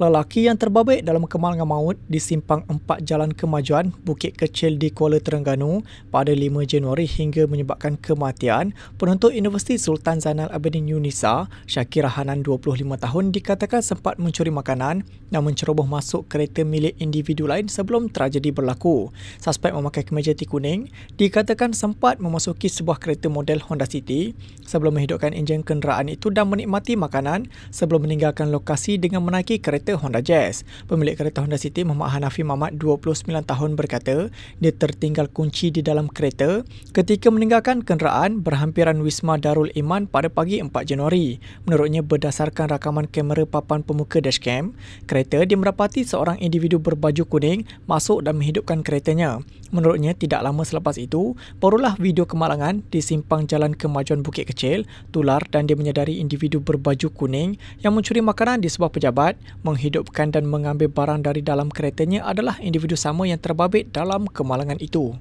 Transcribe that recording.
Lelaki yang terbabit dalam kemalangan maut di simpang 4 Jalan Kemajuan, Bukit Kecil di Kuala Terengganu pada 5 Januari hingga menyebabkan kematian, penuntut Universiti Sultan Zainal Abidin Yunisa, Syakira Hanan 25 tahun dikatakan sempat mencuri makanan dan menceroboh masuk kereta milik individu lain sebelum tragedi berlaku. Suspek memakai kemeja ti kuning dikatakan sempat memasuki sebuah kereta model Honda City sebelum menghidupkan enjin kenderaan itu dan menikmati makanan sebelum meninggalkan lokasi dengan menaiki kereta kereta Honda Jazz. Pemilik kereta Honda City Muhammad Hanafi Mamat 29 tahun berkata dia tertinggal kunci di dalam kereta ketika meninggalkan kenderaan berhampiran Wisma Darul Iman pada pagi 4 Januari. Menurutnya berdasarkan rakaman kamera papan pemuka dashcam, kereta dia mendapati seorang individu berbaju kuning masuk dan menghidupkan keretanya. Menurutnya tidak lama selepas itu, barulah video kemalangan di simpang jalan kemajuan Bukit Kecil tular dan dia menyadari individu berbaju kuning yang mencuri makanan di sebuah pejabat menghidupkan dan mengambil barang dari dalam keretanya adalah individu sama yang terbabit dalam kemalangan itu.